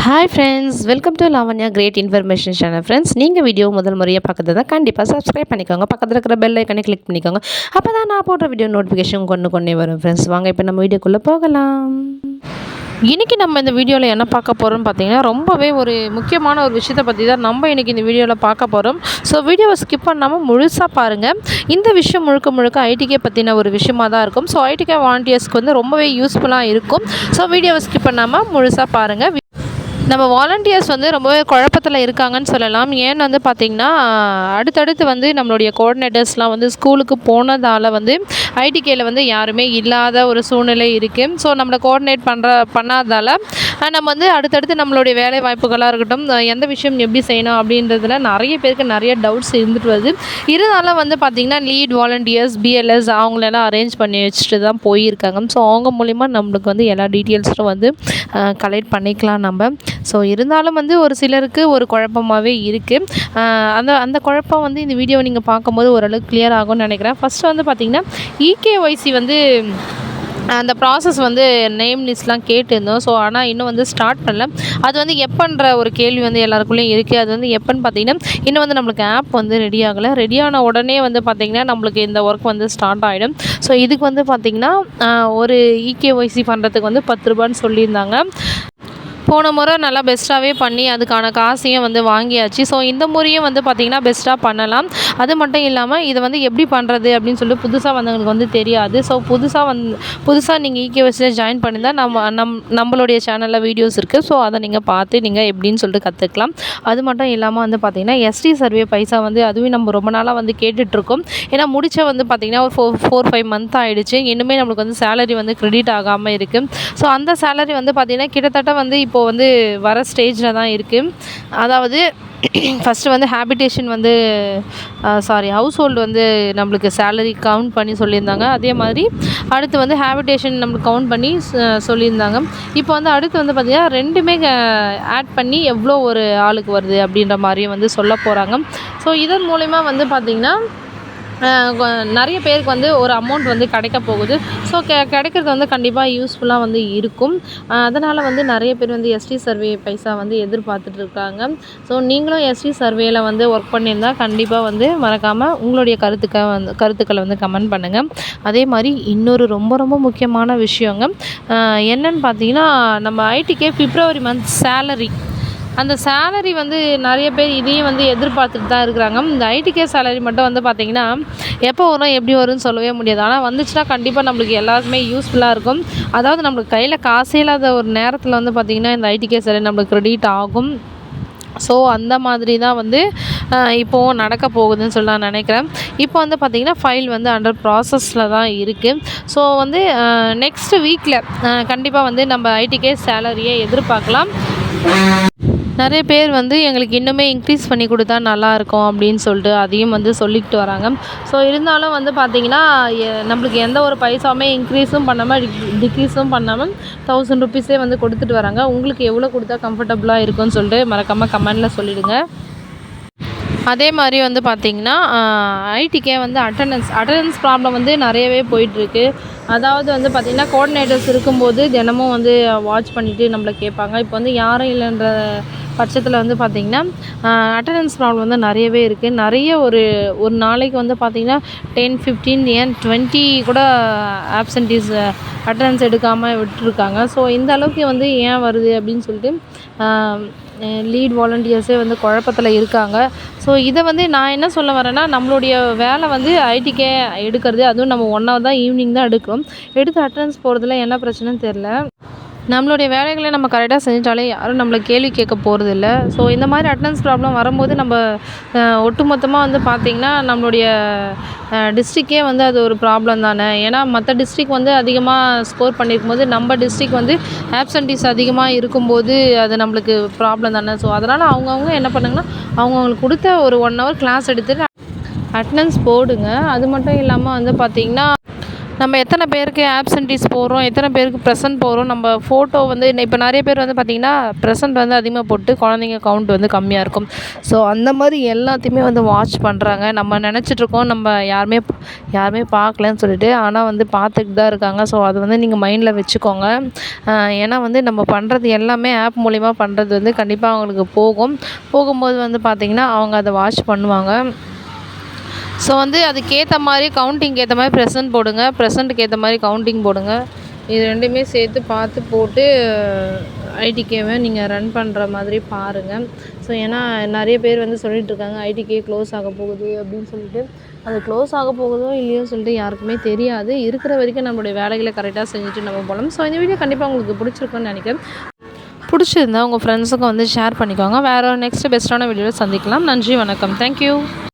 Hi friends welcome to Lavanya great information channel friends நீங்கள் video முதல் முறையாக பார்க்குறது தான் கண்டிப்பாக சப்ஸ்கிரைப் பண்ணிக்கோங்க. பக்கத்தில் இருக்கிற பெல் ஐக்கனை கிளிக் பண்ணிக்கோங்க. அப்போ தான் நான் போடுற வீடியோ நோட்டிஃபிகேஷன் கொண்டு கொண்டே வரும். ஃப்ரெண்ட்ஸ் வாங்க இப்போ நம்ம வீடியோக்குள்ளே போகலாம். இன்றைக்கி நம்ம இந்த வீடியோவில் என்ன பார்க்க போகிறோம்னு பார்த்தீங்கன்னா ரொம்பவே ஒரு முக்கியமான ஒரு விஷயத்தை பற்றி தான் நம்ம இன்றைக்கி இந்த வீடியோவில் பார்க்க போகிறோம் ஸோ வீடியோவை ஸ்கிப் பண்ணாமல் முழுசாக பாருங்கள் இந்த விஷயம் முழுக்க முழுக்க ஐடிகே பற்றின ஒரு விஷயமாக தான் இருக்கும். ஸோ ஐடிகே வாலண்டியர்ஸ்க்கு வந்து ரொம்பவே யூஸ்ஃபுல்லாக இருக்கும். ஸோ வீடியோவை ஸ்கிப் பண்ணாமல் முழுசாக பாருங்கள் நம்ம வாலண்டியர்ஸ் வந்து ரொம்பவே குழப்பத்தில் இருக்காங்கன்னு சொல்லலாம். ஏன்னு வந்து பார்த்திங்கன்னா அடுத்தடுத்து வந்து நம்மளுடைய கோஆர்டினேட்டர்ஸ்லாம் வந்து ஸ்கூலுக்கு போனதால் வந்து ஐடிகேயில் வந்து யாருமே இல்லாத ஒரு சூழ்நிலை இருக்குது ஸோ நம்மளை கோஆர்டினேட் பண்ணுற பண்ணாதால் நம்ம வந்து அடுத்தடுத்து நம்மளுடைய வேலை வாய்ப்புகளாக இருக்கட்டும் எந்த விஷயம் எப்படி செய்யணும் அப்படின்றதுல நிறைய பேருக்கு நிறைய டவுட்ஸ் இருந்துட்டு வருது. இருந்தாலும் வந்து பார்த்திங்கன்னா லீட் வாலண்டியர்ஸ் பிஎல்எஸ் அவங்களெல்லாம் அரேஞ்ச் பண்ணி வச்சுட்டு தான் போயிருக்காங்க. ஸோ அவங்க மூலிமா நம்மளுக்கு வந்து எல்லா டீட்டெயில்ஸும் வந்து கலெக்ட் பண்ணிக்கலாம் நம்ம. ஸோ இருந்தாலும் வந்து ஒரு சிலருக்கு ஒரு குழப்பமாகவே இருக்குது அந்த அந்த குழப்பம் வந்து இந்த வீடியோவை நீங்கள் பார்க்கும்போது ஓரளவுக்கு கிளியர் ஆகும்னு நினைக்கிறேன். ஃபஸ்ட்டு வந்து பார்த்திங்கன்னா இகேஒய்சி வந்து அந்த ப்ராசஸ் வந்து நேம் லிஸ்ட்லாம் கேட்டிருந்தோம். ஸோ ஆனால் இன்னும் வந்து ஸ்டார்ட் பண்ணல. அது வந்து எப்போன்ற ஒரு கேள்வி வந்து எல்லாருக்குள்ளேயும் இருக்குது அது வந்து எப்போன்னு பார்த்தீங்கன்னா இன்னும் வந்து நம்மளுக்கு ஆப் வந்து ரெடி ஆகலை. ரெடி ஆன உடனே வந்து பார்த்திங்கன்னா நம்மளுக்கு இந்த ஒர்க் வந்து ஸ்டார்ட் ஆகிடும் ஸோ இதுக்கு வந்து பார்த்திங்கன்னா ஒரு இகேஒய்சி பண்ணுறதுக்கு வந்து பத்து ரூபான்னு சொல்லியிருந்தாங்க. போன முறை நல்லா பெஸ்ட்டாகவே பண்ணி அதுக்கான காசையும் வந்து வாங்கியாச்சு. ஸோ இந்த முறையும் வந்து பார்த்திங்கன்னா பெஸ்ட்டாக பண்ணலாம். அது மட்டும் இல்லாமல் இதை வந்து எப்படி பண்ணுறது அப்படின்னு சொல்லி புதுசாக வந்தவங்களுக்கு வந்து தெரியாது. ஸோ புதுசாக வந் புதுசாக நீங்கள் இகேஎஸில் ஜாயின் பண்ணியிருந்தால் நம்ம நம் நம்மளுடைய சேனலில் வீடியோஸ் இருக்குது ஸோ அதை நீங்கள் பார்த்து நீங்கள் எப்படின்னு சொல்லிட்டு கற்றுக்கலாம் அது மட்டும் இல்லாமல் வந்து பார்த்திங்கன்னா எஸ்டி சர்வே பைசா வந்து அதுவும் நம்ம ரொம்ப நாளாக வந்து கேட்டுட்ருக்கோம். ஏன்னா முடிச்ச வந்து பார்த்திங்கன்னா ஒரு ஃபோர் ஃபோர் ஃபைவ் மந்த் ஆகிடுச்சு இன்னுமே நம்மளுக்கு வந்து சேலரி வந்து க்ரெடிட் ஆகாமல் இருக்குது ஸோ அந்த சேலரி வந்து பார்த்திங்கன்னா கிட்டத்தட்ட வந்து இப்போது வந்து வர ஸ்டேஜில் தான் இருக்குது அதாவது ஃபஸ்ட்டு வந்து ஹேபிடேஷன் வந்து சாரி ஹவுஸ் ஹோல்டு வந்து நம்மளுக்கு சேலரி கவுண்ட் பண்ணி சொல்லியிருந்தாங்க. அதே மாதிரி அடுத்து வந்து ஹேபிடேஷன் நம்மளுக்கு கவுண்ட் பண்ணி சொல்லியிருந்தாங்க. இப்போ வந்து அடுத்து வந்து பார்த்திங்கன்னா ரெண்டுமே ஆட் பண்ணி எவ்வளோ ஒரு ஆளுக்கு வருது அப்படின்ற மாதிரியும் வந்து சொல்ல போகிறாங்க ஸோ இதன் மூலிமா வந்து பார்த்திங்கன்னா நிறைய பேருக்கு வந்து ஒரு அமௌண்ட் வந்து கிடைக்க போகுது. ஸோ கெ கிடைக்கிறது வந்து கண்டிப்பாக யூஸ்ஃபுல்லாக வந்து இருக்கும். அதனால் வந்து நிறைய பேர் வந்து எஸ்டி சர்வே பைசா வந்து எதிர்பார்த்துட்டு இருக்காங்க. ஸோ நீங்களும் எஸ்டி சர்வேயில் வந்து ஒர்க் பண்ணியிருந்தால் கண்டிப்பாக வந்து மறக்காமல் உங்களுடைய கருத்துக்க வந்து கருத்துக்களை வந்து கமெண்ட் பண்ணுங்கள் அதே மாதிரி இன்னொரு ரொம்ப ரொம்ப முக்கியமான விஷயங்க என்னன்னு பார்த்தீங்கன்னா நம்ம ஐடிக்கே பிப்ரவரி மந்த் சேலரி அந்த சேலரி வந்து நிறைய பேர் இதையும் வந்து எதிர்பார்த்துட்டு தான் இருக்கிறாங்க. இந்த ஐடிகே சேலரி மட்டும் வந்து பார்த்திங்கன்னா எப்போ வரும் எப்படி வரும்னு சொல்லவே முடியாது. ஆனால் வந்துச்சுன்னா கண்டிப்பாக நம்மளுக்கு எல்லாருக்குமே யூஸ்ஃபுல்லாக இருக்கும். அதாவது நம்மளுக்கு கையில் காசே இல்லாத ஒரு நேரத்தில் வந்து பார்த்திங்கன்னா இந்த ஐடிகே சேலரி நம்மளுக்கு க்ரெடிட் ஆகும். ஸோ அந்த மாதிரி தான் வந்து இப்போது நடக்க போகுதுன்னு சொல்லி நான் நினைக்கிறேன். இப்போ வந்து பார்த்திங்கன்னா ஃபைல் வந்து அண்டர் ப்ராசஸில் தான் இருக்குது ஸோ வந்து நெக்ஸ்ட் வீக்கில் கண்டிப்பாக வந்து நம்ம ஐடிகே சேலரியை எதிர்பார்க்கலாம். நிறைய பேர் வந்து எங்களுக்கு இன்னுமே இன்க்ரீஸ் பண்ணி கொடுத்தா நல்லாயிருக்கும் அப்படின்னு சொல்லிட்டு அதையும் வந்து சொல்லிக்கிட்டு வராங்க. ஸோ இருந்தாலும் வந்து பார்த்திங்கன்னா எ- நம்மளுக்கு எந்த ஒரு பைசாவுமே இன்க்ரீஸும் பண்ணாமல் டிக்ரீஸும் பண்ணாமல் தௌசண்ட் ருபீஸே வந்து கொடுத்துட்டு வராங்க. உங்களுக்கு எவ்வளோ கொடுத்தா கம்ஃபர்டபுளாக இருக்கும்னு சொல்லிட்டு மறக்காமல் கமெண்டில் சொல்லிவிடுங்க அதே மாதிரி வந்து பார்த்திங்கன்னா ஐடிக்கே வந்து அட்டண்டன்ஸ் அட்டண்டன்ஸ் ப்ராப்ளம் வந்து நிறையவே போயிட்டுருக்கு. அதாவது வந்து பார்த்திங்கன்னா கோஆர்டினேட்டர்ஸ் இருக்கும்போது தினமும் வந்து வாட்ச் பண்ணிவிட்டு நம்மளை கேட்பாங்க. இப்போ வந்து யாரும் இல்லைன்ற பட்சத்தில் வந்து பார்த்திங்கன்னா அட்டண்டன்ஸ் ப்ராப்ளம் வந்து நிறையவே இருக்குது நிறைய ஒரு ஒரு நாளைக்கு வந்து பார்த்திங்கன்னா டென் ஃபிஃப்டீன் ஏன் டுவெண்ட்டி கூட ஆப்சன்டீஸ் அட்டண்டன்ஸ் எடுக்காமல் விட்டுருக்காங்க. ஸோ இந்த அளவுக்கு வந்து ஏன் வருது அப்படின்னு சொல்லிட்டு லீட் வாலண்டியர்ஸே வந்து குழப்பத்தில் இருக்காங்க. ஸோ இதை வந்து நான் என்ன சொல்ல வரேன்னா நம்மளுடைய வேலை வந்து ஐடிக்கே எடுக்கிறது அதுவும் நம்ம ஒன் ஹவர் தான் ஈவினிங் தான் எடுக்கிறோம் எடுத்து அட்டண்டன்ஸ் போகிறதுல என்ன பிரச்சனைன்னு தெரில நம்மளுடைய வேலைகளை நம்ம கரெக்டாக செஞ்சாலே யாரும் நம்மளை கேள்வி கேட்க போகிறதில்ல ஸோ இந்த மாதிரி அட்டண்டன்ஸ் ப்ராப்ளம் வரும்போது நம்ம ஒட்டுமொத்தமாக வந்து பார்த்திங்கன்னா நம்மளுடைய டிஸ்ட்ரிக்கே வந்து அது ஒரு ப்ராப்ளம் தானே. ஏன்னா மற்ற டிஸ்ட்ரிக் வந்து அதிகமாக ஸ்கோர் பண்ணியிருக்கும் போது நம்ம டிஸ்ட்ரிக் வந்து ஆப்சன்டீஸ் அதிகமாக இருக்கும்போது அது நம்மளுக்கு ப்ராப்ளம் தானே. ஸோ அதனால் அவங்கவுங்க என்ன பண்ணுங்கன்னா அவங்கவுங்களுக்கு கொடுத்த ஒரு ஒன் ஹவர் கிளாஸ் எடுத்துகிட்டு அட்டண்டன்ஸ் போடுங்க. அது மட்டும் இல்லாமல் வந்து பார்த்திங்கன்னா நம்ம எத்தனை பேருக்கு ஆப்சன்டீஸ் போகிறோம் எத்தனை பேருக்கு ப்ரெசன்ட் போகிறோம் நம்ம ஃபோட்டோ வந்து இப்போ நிறைய பேர் வந்து பார்த்திங்கன்னா ப்ரெசன்ட் வந்து அதிகமாக போட்டு குழந்தைங்க கவுண்ட் வந்து கம்மியாக இருக்கும். ஸோ அந்த மாதிரி எல்லாத்தையுமே வந்து வாட்ச் பண்ணுறாங்க நம்ம நினச்சிட்ருக்கோம் நம்ம யாருமே யாருமே பார்க்கலன்னு சொல்லிட்டு ஆனால் வந்து பார்த்துட்டு தான் இருக்காங்க. ஸோ அது வந்து நீங்கள் மைண்டில் வச்சுக்கோங்க. ஏன்னா வந்து நம்ம பண்ணுறது எல்லாமே ஆப் மூலிமா பண்ணுறது வந்து கண்டிப்பாக அவங்களுக்கு போகும். போகும்போது வந்து பார்த்திங்கன்னா அவங்க அதை வாட்ச் பண்ணுவாங்க. ஸோ வந்து அதுக்கேற்ற மாதிரி கவுண்டிங்க்கு ஏற்ற மாதிரி ப்ரெசன்ட் போடுங்க. ப்ரெசண்ட்டுக்கு ஏற்ற மாதிரி கவுண்டிங் போடுங்க. இது ரெண்டுமே சேர்த்து பார்த்து போட்டு ஐடிகேவை நீங்கள் ரன் பண்ணுற மாதிரி பாருங்கள் ஸோ ஏன்னா நிறைய பேர் வந்து சொல்லிகிட்ருக்காங்க ஐடிகே க்ளோஸ் ஆக போகுது அப்படின்னு சொல்லிட்டு. அது க்ளோஸ் ஆக போகுதோ இல்லையோ சொல்லிட்டு யாருக்குமே தெரியாது. இருக்கிற வரைக்கும் நம்மளுடைய வேலைகளை கரெக்டாக செஞ்சுட்டு நம்ம போகலாம். ஸோ இந்த வீடியோ கண்டிப்பாக உங்களுக்கு பிடிச்சிருக்குன்னு நினைக்கிறேன். பிடிச்சிருந்தா உங்கள் ஃப்ரெண்ட்ஸுக்கும் வந்து ஷேர் பண்ணிக்கோங்க. வேறு நெக்ஸ்ட்டு பெஸ்ட்டான வீடியோவில் சந்திக்கலாம். நன்றி வணக்கம். தேங்க்யூ